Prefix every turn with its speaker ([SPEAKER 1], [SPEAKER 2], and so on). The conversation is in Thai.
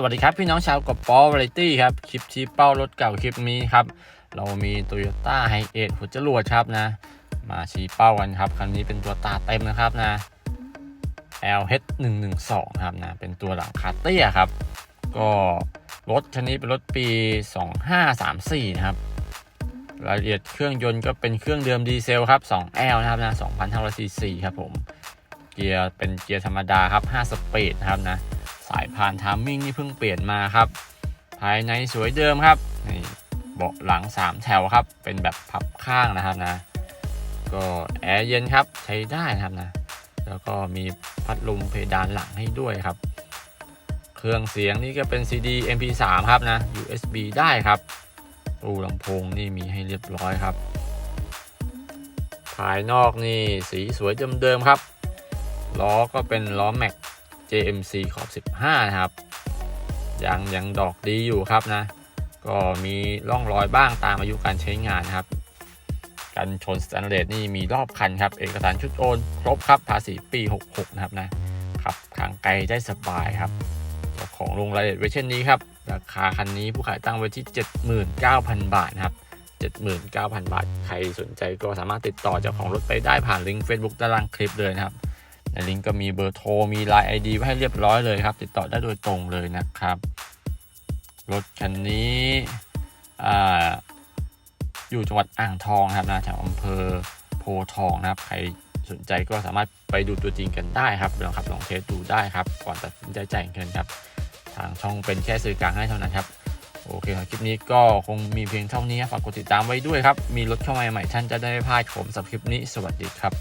[SPEAKER 1] สวัสดีครับ พี่น้องชาวกบปอวาไรตี้ครับ คลิปชี้เป้ารถเก่าคลิปนี้ครับ เรามี Toyota h i เอ e หัวจรวดครับนะ มาชี้เป้ากันครับคันนี้เป็นตัวตาเต็มนะครับนะ LH 1 1 2ครับนะเป็นตัวหลังคาเตี้ยครับ ก็รถคันนี้เป็นรถปี 2534 นะครับรายละเอียดเครื่องยนต์ก็เป็นเครื่องเดิมดีเซลครับ 2L นะครับนะ2,500ซีซีครับผม เกียร์เป็นเกียร์ธรรมดาครับ 5 สปีดนะครับนะ สายพานทามมิ่งนี่เพิ่งเปลี่ยนมาครับ ภายในสวยเดิมครับนี่เบาะหลัง 3 แถวครับ เป็นแบบพับข้างนะครับนะ ก็แอร์เย็นครับใช้ได้นะครับนะ แล้วก็มีพัดลมเพดานหลังให้ด้วยครับ เครื่องเสียงนี่ก็เป็น CD MP3 ครับนะ USB ได้ครับตู้ลำโพงนี่มีให้เรียบร้อยครับ ภายนอกนี่สีสวยเดิมๆครับ ล้อก็เป็นล้อแม็ก JMC ขอบ 15 นะครับยังยังดอกดีอยู่ครับนะ ก็มีร่องรอยบ้างตามอายุการใช้งานนะครับ กันชนสแตนเลสนี่มีรอบคันครับ เอกสารชุดโอน ครบครับภาษีปี 66 นะครับนะขับทางไกลได้สบายครับเจ้าของลงรายละเอียดไว้เช่นนี้ครับราคาคันนี้ผู้ขายตั้งไว้ที่ 79,000 บาทนะครับ 79,000 บาท ใครสนใจก็สามารถติดต่อเจ้าของรถไปได้ผ่านลิงก์ Facebook ด้านล่างคลิปเลยนะครับ ในลิงก์ก็มีเบอร์โทร มีไลน์ ID ไว้ให้เรียบร้อยเลยครับ ติดต่อได้โดยตรงเลยนะครับ รถคันนี้อ่าอยู่จังหวัดอ่างทองนะครับนะแถวอำเภอโพทองนะครับใครสนใจก็สามารถไปดูตัวจริงกันได้ครับลองขับลองเทสดูได้ครับ ก่อนตัดสินใจจ่ายเงินครับ ทางช่องเป็นแค่สื่อกลางให้เท่านั้นครับ โอเคครับคลิปนี้ก็คงมีเพียงเท่านี้ฝากกดติดตามไว้ด้วยครับ มีรถเข้ามาใหม่ท่านจะได้ไม่พลาดผมสำหรับคลิปนี้ สวัสดีครับ